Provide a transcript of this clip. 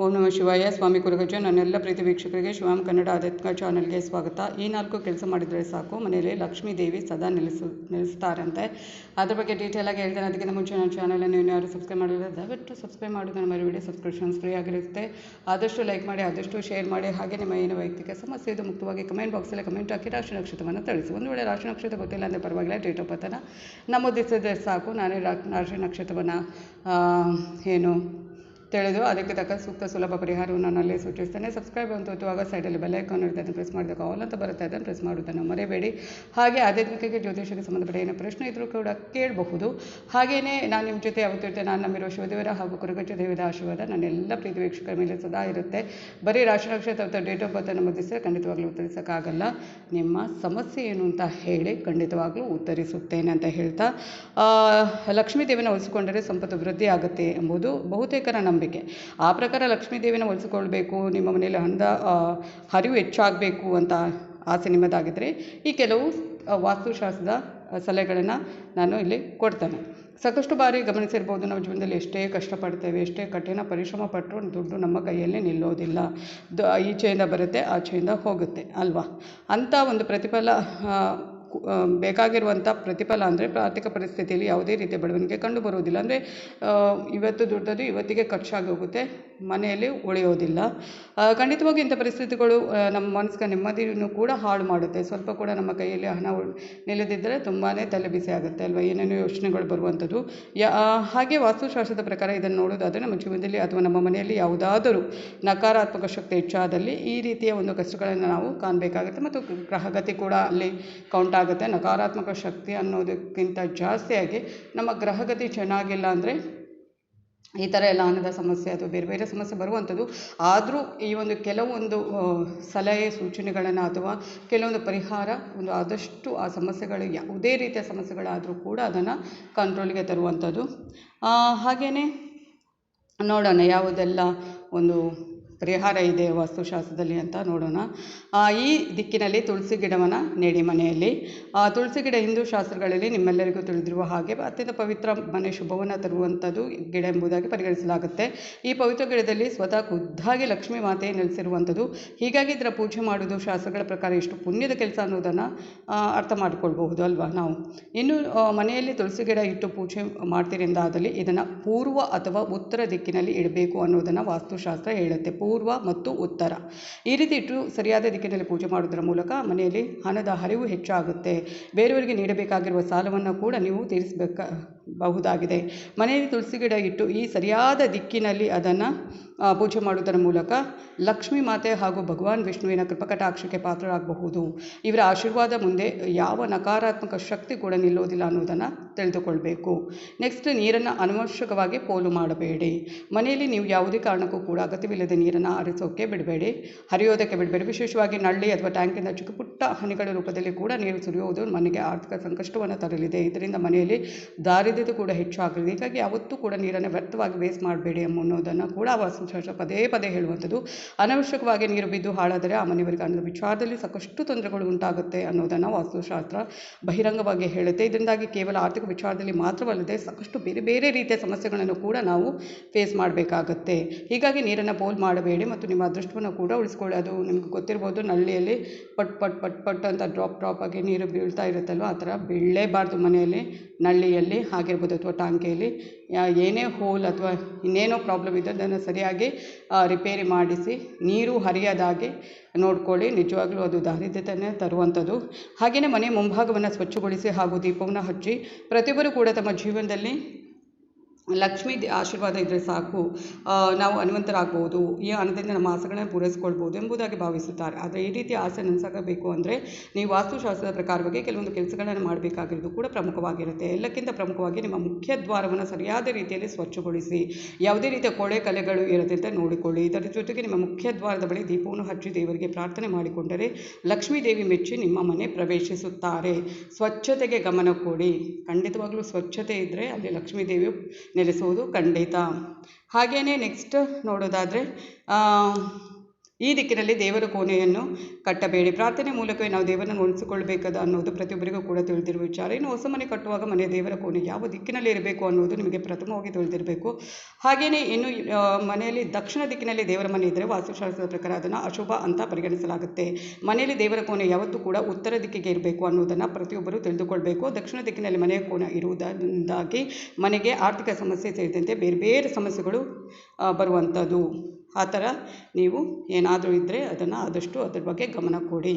ಓಂ ನಮಃ ಶಿವಾಯ. ಸ್ವಾಮಿ ಕುರುಗಜ ನನ್ನೆಲ್ಲ ಪ್ರೀತಿ ವೀಕ್ಷಕರಿಗೆ ಶಿವಾಮ್ ಕನ್ನಡ ಆಧ್ಯಾತ್ಮಿಕ ಚಾನಲ್ಗೆ ಸ್ವಾಗತ. ಈ ನಾಲ್ಕು ಕೆಲಸ ಮಾಡಿದರೆ ಸಾಕು. ಮನೆಯಲ್ಲಿ ಲಕ್ಷ್ಮೀ ದೇವಿ ಸದಾ ನೆಲೆಸು, ನೆಲೆಸ್ತಾರಂತೆ. ಅದ್ರ ಬಗ್ಗೆ ಡೀಟೇಲ್ ಆಗಿ ಹೇಳ್ತೇನೆ. ಅದಕ್ಕಿಂತ ಮುಂಚೆ ನನ್ನ ಚಾನಲನ್ನು ನೀವು ಯಾರು ಸಬ್ಸ್ಕ್ರೈಬ್ ಮಾಡಿದ್ರೆ ದಯವಿಟ್ಟು ಸಬ್ಸ್ಕ್ರೈಬ್ ಮಾಡೋದನ್ನು ಮರಿ ವಿಡಿಯೋ ಸಬ್ಸ್ಕ್ರಿಪ್ಷನ್ಸ್ ಫ್ರೀ ಆಗಿರುತ್ತೆ. ಆದಷ್ಟು ಲೈಕ್ ಮಾಡಿ, ಆದಷ್ಟು ಶೇರ್ ಮಾಡಿ. ಹಾಗೆ ನಿಮ್ಮ ಏನು ವೈಯಕ್ತಿಕ ಸಮಸ್ಯೆ ಇದು ಮುಕ್ತವಾಗಿ ಕಮೆಂಟ್ ಬಾಕ್ಸಲ್ಲಿ ಕಮೆಂಟ್ ಹಾಕಿ ರಾಶಿ ನಕ್ಷತ್ರವನ್ನು ತಿಳಿಸಿ ಒಂದು ವೇಳೆ ರಾಶಿ ನಕ್ಷತ್ರ ಗೊತ್ತಿಲ್ಲ ಅಂದರೆ ಪರವಾಗಿಲ್ಲ ಡೇಟ್ ಆಫ್ ಬರ್ತನ ನಮೂದಿಸಿದ್ರೆ ಸಾಕು. ನಾನೇ ರಾಶಿ ನಕ್ಷತ್ರವನ್ನು ಏನು ತಿಳಿದು ಅದಕ್ಕೆ ತಕ್ಕ ಸೂಕ್ತ ಸುಲಭ ಪರಿಹಾರವನ್ನು ನಾನಲ್ಲಿ ಸೂಚಿಸ್ತೇನೆ. ಸಬ್ಸ್ಕ್ರೈಬ್ ಅಂತ ಒತ್ತುವಾಗ ಸೈಡಲ್ಲಿ ಬೆಲ್ ಐಕಾನ್ ಇರುತ್ತೆ ಅದನ್ನು ಪ್ರೆಸ್ ಮಾಡಿದಾಗ ಆಲ್ ಅಂತ ಬರುತ್ತೆ ಅದನ್ನು ಪ್ರೆಸ್ ಮಾಡೋದನ್ನು ಮರೆಯಬೇಡಿ ಹಾಗೆ ಆಧ್ಯಾತ್ಮಿಕಕ್ಕೆ ಜ್ಯೋತಿಷಕ್ಕೆ ಸಂಬಂಧಪಟ್ಟ ಏನೋ ಪ್ರಶ್ನೆ ಇದ್ದರೂ ಕೂಡ ಕೇಳಬಹುದು. ಹಾಗೆಯೇ ನಾನು ನಿಮ್ಮ ಜೊತೆ ಯಾವತ್ತಿರುತ್ತೆ ನಾನು ನಮ್ಮಿರೋ ಶಿವದೇವರ ಹಾಗೂ ಕುರುಗಜ್ಜ ದೇವರ ಆಶೀರ್ವಾದ ನನ್ನ ಎಲ್ಲ ಪ್ರೀತಿ ವೀಕ್ಷಕರ ಮೇಲೆ ಸದಾ ಇರುತ್ತೆ. ಬರೀ ರಾಶಿ ನಕ್ಷತ್ರ ಅಥವಾ ಡೇಟ್ ಆಫ್ ಬರ್ತನ್ನು ಮುದ್ದಿಸಿದ್ರೆ ಖಂಡಿತವಾಗ್ಲೂ ಉತ್ತರಿಸೋಕ್ಕಾಗಲ್ಲ. ನಿಮ್ಮ ಸಮಸ್ಯೆ ಏನು ಅಂತ ಹೇಳಿ ಖಂಡಿತವಾಗ್ಲೂ ಉತ್ತರಿಸುತ್ತೇನೆ ಅಂತ ಹೇಳ್ತಾ ಲಕ್ಷ್ಮೀ ದೇವಿನ ಉಳಿಸಿಕೊಂಡರೆ ಸಂಪತ್ತು ವೃದ್ಧಿ ಆಗುತ್ತೆ ಎಂಬುದು ಬಹುತೇಕರ ನಂಬಿಕೆ. ಆ ಪ್ರಕಾರ ಲಕ್ಷ್ಮೀ ದೇವಿನ ಉಳಿಸಿಕೊಳ್ಬೇಕು ನಿಮ್ಮ ಮನೆಯಲ್ಲಿ ಹಣದ ಹರಿವು ಹೆಚ್ಚಾಗಬೇಕು ಅಂತ ಆಸೆ ನಿಮ್ಮದಾಗಿದ್ದರೆ ಈ ಕೆಲವು ವಾಸ್ತುಶಾಸ್ತ್ರದ ಸಲಹೆಗಳನ್ನು ನಾನು ಇಲ್ಲಿ ಕೊಡ್ತೇನೆ. ಸಾಕಷ್ಟು ಬಾರಿ ಗಮನಿಸಿರ್ಬೋದು ನಾವು ಜೀವನದಲ್ಲಿ ಎಷ್ಟೇ ಕಷ್ಟಪಡ್ತೇವೆ, ಎಷ್ಟೇ ಕಠಿಣ ಪರಿಶ್ರಮ ಪಟ್ಟರು ದುಡ್ಡು ನಮ್ಮ ಕೈಯಲ್ಲಿ ನಿಲ್ಲೋದಿಲ್ಲ. ದ, ಈಚೆಯಿಂದ ಬರುತ್ತೆ, ಆಚೆಯಿಂದ ಹೋಗುತ್ತೆ, ಅಲ್ವಾ? ಅಂಥ ಒಂದು ಪ್ರತಿಫಲ ಬೇಕಾಗಿರುವಂಥ ಪ್ರತಿಫಲ ಅಂದರೆ ಆರ್ಥಿಕ ಪರಿಸ್ಥಿತಿಯಲ್ಲಿ ಯಾವುದೇ ರೀತಿಯ ಬೆಳವಣಿಗೆ ಕಂಡು ಬರುವುದಿಲ್ಲ ಅಂದರೆ ಇವತ್ತು ದುಡ್ಡದು ಇವತ್ತಿಗೆ ಖರ್ಚಾಗಿ ಹೋಗುತ್ತೆ ಮನೆಯಲ್ಲಿ ಉಳಿಯೋದಿಲ್ಲ. ಖಂಡಿತವಾಗಿ ಇಂಥ ಪರಿಸ್ಥಿತಿಗಳು ನಮ್ಮ ಮನಸ್ಸಿಗೆ ನೆಮ್ಮದಿಯನ್ನು ಕೂಡ ಹಾಳು ಮಾಡುತ್ತೆ. ಸ್ವಲ್ಪ ಕೂಡ ನಮ್ಮ ಕೈಯಲ್ಲಿ ಹಣ ನಿಲ್ಲದಿದ್ದರೆ ತುಂಬಾ ತಲೆ ಬಿಸಿ ಆಗುತ್ತೆ ಅಲ್ವಾ? ಏನೇನೋ ಯೋಚನೆಗಳು ಬರುವಂಥದ್ದು. ಯಾ ಹಾಗೆ ವಾಸ್ತುಶಾಸ್ತ್ರದ ಪ್ರಕಾರ ಇದನ್ನು ನೋಡೋದಾದರೆ ನಮ್ಮ ಜೀವನದಲ್ಲಿ ಅಥವಾ ನಮ್ಮ ಮನೆಯಲ್ಲಿ ಯಾವುದಾದರೂ ನಕಾರಾತ್ಮಕ ಶಕ್ತಿ ಹೆಚ್ಚಾದಲ್ಲಿ ಈ ರೀತಿಯ ಒಂದು ಕಷ್ಟಗಳನ್ನು ನಾವು ಕಾಣಬೇಕಾಗುತ್ತೆ. ಮತ್ತು ಗ್ರಹಗತಿ ಕೂಡ ಅಲ್ಲಿ ಕೌಂಟ್ ಆಗುತ್ತೆ ನಕಾರಾತ್ಮಕ ಶಕ್ತಿ ಅನ್ನೋದಕ್ಕಿಂತ ಜಾಸ್ತಿಯಾಗಿ ನಮ್ಮ ಗ್ರಹಗತಿ ಚೆನ್ನಾಗಿಲ್ಲ ಅಂದರೆ ಈ ಥರ ಎಲ್ಲ ಅನ್ನದ ಸಮಸ್ಯೆ ಅಥವಾ ಬೇರೆ ಬೇರೆ ಸಮಸ್ಯೆ ಬರುವಂಥದ್ದು. ಆದರೂ ಈ ಒಂದು ಕೆಲವೊಂದು ಸಲಹೆ, ಸೂಚನೆಗಳನ್ನು ಅಥವಾ ಕೆಲವೊಂದು ಪರಿಹಾರ, ಒಂದು ಆದಷ್ಟು ಆ ಸಮಸ್ಯೆಗಳು ಯಾವುದೇ ರೀತಿಯ ಸಮಸ್ಯೆಗಳಾದರೂ ಕೂಡ ಅದನ್ನು ಕಂಟ್ರೋಲ್ಗೆ ತರುವಂಥದ್ದು. ಹಾಗೆಯೇ ನೋಡೋಣ ಯಾವುದೆಲ್ಲ ಒಂದು ಪರಿಹಾರ ಇದೆ ವಾಸ್ತುಶಾಸ್ತ್ರದಲ್ಲಿ ಅಂತ ನೋಡೋಣ. ಈ ದಿಕ್ಕಿನಲ್ಲಿ ತುಳಸಿ ಗಿಡವನ್ನು ನೆಡಿ ಮನೆಯಲ್ಲಿ. ತುಳಸಿ ಗಿಡ ಹಿಂದೂ ಶಾಸ್ತ್ರಗಳಲ್ಲಿ ನಿಮ್ಮೆಲ್ಲರಿಗೂ ತಿಳಿದಿರುವ ಹಾಗೆ ಅತ್ಯಂತ ಪವಿತ್ರ ಮನೆ ಶುಭವನ್ನು ತರುವಂಥದ್ದು ಗಿಡ ಎಂಬುದಾಗಿ ಪರಿಗಣಿಸಲಾಗುತ್ತೆ. ಈ ಪವಿತ್ರ ಗಿಡದಲ್ಲಿ ಸ್ವತಃ ಖುದ್ದಾಗಿ ಲಕ್ಷ್ಮೀ ಮಾತೆ ನೆಲೆಸಿರುವಂಥದ್ದು. ಹೀಗಾಗಿ ಇದರ ಪೂಜೆ ಮಾಡೋದು ಶಾಸ್ತ್ರಗಳ ಪ್ರಕಾರ ಎಷ್ಟು ಪುಣ್ಯದ ಕೆಲಸ ಅನ್ನೋದನ್ನು ಅರ್ಥ ಮಾಡಿಕೊಳ್ಬಹುದು ಅಲ್ವಾ ನಾವು? ಇನ್ನು ಮನೆಯಲ್ಲಿ ತುಳಸಿ ಗಿಡ ಇಟ್ಟು ಪೂಜೆ ಮಾಡ್ತೀರಿ ಎಂದಾದಲ್ಲಿ ಇದನ್ನು ಪೂರ್ವ ಅಥವಾ ಉತ್ತರ ದಿಕ್ಕಿನಲ್ಲಿ ಇಡಬೇಕು ಅನ್ನೋದನ್ನು ವಾಸ್ತುಶಾಸ್ತ್ರ ಹೇಳುತ್ತೆ. ಪೂರ್ವ ಮತ್ತು ಉತ್ತರ. ಈ ರೀತಿ ಇಟ್ಟು ಸರಿಯಾದ ದಿಕ್ಕಿನಲ್ಲಿ ಪೂಜೆ ಮಾಡೋದರ ಮೂಲಕ ಮನೆಯಲ್ಲಿ ಹಣದ ಹರಿವು ಹೆಚ್ಚಾಗುತ್ತೆ. ಬೇರೆಯವರಿಗೆ ನೀಡಬೇಕಾಗಿರುವ ಸಾಲವನ್ನು ಕೂಡ ನೀವು ತೀರಿಸಬೇಕ ಬಹುದಾಗಿದೆ. ಮನೆಯಲ್ಲಿ ತುಳಸಿ ಗಿಡ ಇಟ್ಟು ಈ ಸರಿಯಾದ ದಿಕ್ಕಿನಲ್ಲಿ ಅದನ್ನು ಪೂಜೆ ಮಾಡುವುದರ ಮೂಲಕ ಲಕ್ಷ್ಮೀ ಮಾತೆ ಹಾಗೂ ಭಗವಾನ್ ವಿಷ್ಣುವಿನ ಕೃಪಕಟಾಕ್ಷಕ್ಕೆ ಪಾತ್ರರಾಗಬಹುದು. ಇವರ ಆಶೀರ್ವಾದ ಮುಂದೆ ಯಾವ ನಕಾರಾತ್ಮಕ ಶಕ್ತಿ ಕೂಡ ನಿಲ್ಲೋದಿಲ್ಲ ಅನ್ನೋದನ್ನು ತಿಳಿದುಕೊಳ್ಬೇಕು. ನೆಕ್ಸ್ಟ್ ನೀರನ್ನು ಅನವಶ್ಯಕವಾಗಿ ಪೋಲು ಮಾಡಬೇಡಿ. ಮನೆಯಲ್ಲಿ ನೀವು ಯಾವುದೇ ಕಾರಣಕ್ಕೂ ಕೂಡ ಅಗತ್ಯವಿಲ್ಲದೆ ನೀರನ್ನು ಹರಿಸೋಕ್ಕೆ ಬಿಡಬೇಡಿ. ಹರಿಯೋದಕ್ಕೆ ಬಿಡಬೇಡಿ. ವಿಶೇಷವಾಗಿ ನಳ್ಳಿ ಅಥವಾ ಟ್ಯಾಂಕಿಂದ ಚಿಕ್ಕ ಹನಿಗಳ ರೂಪದಲ್ಲಿ ಕೂಡ ನೀರು ಸುರಿಯುವುದು ಮನೆಗೆ ಆರ್ಥಿಕ ಸಂಕಷ್ಟವನ್ನು ತರಲಿದೆ. ಇದರಿಂದ ಮನೆಯಲ್ಲಿ ದಾರಿದ್ರ್ಯತೆ ಕೂಡ ಹೆಚ್ಚಾಗಲಿದೆ. ಹೀಗಾಗಿ ಯಾವತ್ತೂ ಕೂಡ ನೀರನ್ನು ವ್ಯರ್ಥವಾಗಿ ವೇಸ್ಟ್ ಮಾಡಬೇಡಿ ಅನ್ನೋದನ್ನು ಕೂಡ ವಾಸ್ತುಶಾಸ್ತ್ರ ಪದೇ ಪದೇ ಹೇಳುವಂಥದ್ದು. ಅನವಶ್ಯಕವಾಗಿ ನೀರು ಬಿದ್ದು ಹಾಳಾದರೆ ಆ ಮನೆಯವರಿಗೆ ಅನ್ನೋ ವಿಚಾರದಲ್ಲಿ ಸಾಕಷ್ಟು ತೊಂದರೆಗಳು ಉಂಟಾಗುತ್ತೆ ಅನ್ನೋದನ್ನು ವಾಸ್ತುಶಾಸ್ತ್ರ ಬಹಿರಂಗವಾಗಿ ಹೇಳುತ್ತೆ. ಇದರಿಂದಾಗಿ ಕೇವಲ ಆರ್ಥಿಕ ವಿಚಾರದಲ್ಲಿ ಮಾತ್ರವಲ್ಲದೆ ಸಾಕಷ್ಟು ಬೇರೆ ಬೇರೆ ರೀತಿಯ ಸಮಸ್ಯೆಗಳನ್ನು ಕೂಡ ನಾವು ಫೇಸ್ ಮಾಡಬೇಕಾಗತ್ತೆ. ಹೀಗಾಗಿ ನೀರನ್ನು ಪೋಲ್ ಮಾಡಬೇಡಿ ಮತ್ತು ನಿಮ್ಮ ಅದೃಷ್ಟವನ್ನು ಕೂಡ ಉಳಿಸ್ಕೊಳ್ಳಿ. ಅದು ನಿಮ್ಗೆ ಗೊತ್ತಿರ್ಬೋದು, ನಳ್ಳಿಯಲ್ಲಿ ಪಟ್ ಪಟ್ ಪಟ್ ಪಟ್ ಅಂತ ಡ್ರಾಪ್ ಡ್ರಾಪ್ ಆಗಿ ನೀರು ಬೀಳ್ತಾ ಇರುತ್ತಲ್ವ? ಆ ಥರ ಬೀಳಲೇಬಾರ್ದು ಮನೆಯಲ್ಲಿ, ನಳ್ಳಿಯಲ್ಲಿ ಆಗಿರ್ಬೋದು ಅಥವಾ ಟಾಂಕಿಯಲ್ಲಿ ಏನೇ ಹೋಲ್ ಅಥವಾ ಇನ್ನೇನೋ ಪ್ರಾಬ್ಲಮ್ ಇದೆ ಅದನ್ನು ಸರಿಯಾಗಿ ರಿಪೇರಿ ಮಾಡಿಸಿ, ನೀರು ಹರಿಯದಾಗೆ ನೋಡ್ಕೊಳ್ಳಿ. ನಿಜವಾಗ್ಲೂ ಅದು ದಾರಿದ್ರ್ಯತೆಯೇ ತರುವಂಥದ್ದು. ಹಾಗೆಯೇ ಮನೆ ಮುಂಭಾಗವನ್ನು ಸ್ವಚ್ಛಗೊಳಿಸಿ ಹಾಗೂ ದೀಪವನ್ನು ಹಚ್ಚಿ ಪ್ರತಿಯೊಬ್ಬರು ಕೂಡ ತಮ್ಮ ಜೀವನದಲ್ಲಿ ಲಕ್ಷ್ಮೀ ಆಶೀರ್ವಾದ ಇದ್ದರೆ ಸಾಕು. ನಾವು ಹನುವಂತರಾಗ್ಬೋದು ಈ ಹಣದಿಂದ ನಮ್ಮ ಆಸೆಗಳನ್ನ ಪೂರೈಸ್ಕೊಳ್ಬೋದು ಎಂಬುದಾಗಿ ಭಾವಿಸುತ್ತಾರೆ. ಆದರೆ ಈ ರೀತಿ ಆಸೆ ನನಸಾಗಬೇಕು ಅಂದರೆ ನೀವು ವಾಸ್ತುಶಾಸ್ತ್ರದ ಪ್ರಕಾರವಾಗಿ ಕೆಲವೊಂದು ಕೆಲಸಗಳನ್ನು ಮಾಡಬೇಕಾಗಿರೋದು ಕೂಡ ಪ್ರಮುಖವಾಗಿರುತ್ತೆ. ಎಲ್ಲಕ್ಕಿಂತ ಪ್ರಮುಖವಾಗಿ ನಿಮ್ಮ ಮುಖ್ಯ ದ್ವಾರವನ್ನು ಸರಿಯಾದ ರೀತಿಯಲ್ಲಿ ಸ್ವಚ್ಛಗೊಳಿಸಿ, ಯಾವುದೇ ರೀತಿಯ ಕೊಳೆ ಕಲೆಗಳು ಇರದಂತೆ ನೋಡಿಕೊಳ್ಳಿ. ಇದರ ಜೊತೆಗೆ ನಿಮ್ಮ ಮುಖ್ಯ ದ್ವಾರದ ಬಳಿ ದೀಪವನ್ನು ಹಚ್ಚಿ ದೇವರಿಗೆ ಪ್ರಾರ್ಥನೆ ಮಾಡಿಕೊಂಡರೆ ಲಕ್ಷ್ಮೀ ದೇವಿ ಮೆಚ್ಚಿ ನಿಮ್ಮ ಮನೆ ಪ್ರವೇಶಿಸುತ್ತಾರೆ. ಸ್ವಚ್ಛತೆಗೆ ಗಮನ ಕೊಡಿ. ಖಂಡಿತವಾಗಲೂ ಸ್ವಚ್ಛತೆ ಇದ್ದರೆ ಅಲ್ಲಿ ಲಕ್ಷ್ಮೀ ದೇವಿಯು ನೆಲೆಸುವುದು ಖಂಡಿತ. ಹಾಗೆಯೇ ನೆಕ್ಸ್ಟ್ ನೋಡೋದಾದರೆ ಈ ದಿಕ್ಕಿನಲ್ಲಿ ದೇವರ ಕೋಣೆಯನ್ನು ಕಟ್ಟಬೇಡಿ. ಪ್ರಾರ್ಥನೆ ಮೂಲಕವೇ ನಾವು ದೇವರನ್ನು ಉಳಿಸಿಕೊಳ್ಬೇಕಾದ ಅನ್ನೋದು ಪ್ರತಿಯೊಬ್ಬರಿಗೂ ಕೂಡ ತಿಳಿದಿರುವ ವಿಚಾರ. ಇನ್ನು ಹೊಸ ಮನೆ ಕಟ್ಟುವಾಗ ಮನೆ ದೇವರ ಕೋಣೆ ಯಾವ ದಿಕ್ಕಿನಲ್ಲಿ ಇರಬೇಕು ಅನ್ನೋದು ನಿಮಗೆ ಪ್ರಥಮವಾಗಿ ತಿಳಿದಿರಬೇಕು. ಹಾಗೆಯೇ ಇನ್ನು ಮನೆಯಲ್ಲಿ ದಕ್ಷಿಣ ದಿಕ್ಕಿನಲ್ಲಿ ದೇವರ ಮನೆ ಇದ್ದರೆ ವಾಸ್ತುಶಾಸ್ತ್ರದ ಪ್ರಕಾರ ಅದನ್ನು ಅಶುಭ ಅಂತ ಪರಿಗಣಿಸಲಾಗುತ್ತೆ. ಮನೆಯಲ್ಲಿ ದೇವರ ಕೋಣೆ ಯಾವತ್ತೂ ಕೂಡ ಉತ್ತರ ದಿಕ್ಕಿಗೆ ಇರಬೇಕು ಅನ್ನೋದನ್ನು ಪ್ರತಿಯೊಬ್ಬರು ತಿಳಿದುಕೊಳ್ಬೇಕು. ದಕ್ಷಿಣ ದಿಕ್ಕಿನಲ್ಲಿ ಮನೆಯ ಕೋಣ ಇರುವುದರಿಂದಾಗಿ ಮನೆಗೆ ಆರ್ಥಿಕ ಸಮಸ್ಯೆ ಸೇರಿದಂತೆ ಬೇರೆ ಬೇರೆ ಸಮಸ್ಯೆಗಳು ಬರುವಂಥದ್ದು. ಆ ಥರ ನೀವು ಏನಾದರೂ ಇದ್ದರೆ ಅದನ್ನು ಆದಷ್ಟು ಅದ್ರ ಬಗ್ಗೆ ಗಮನ ಕೊಡಿ.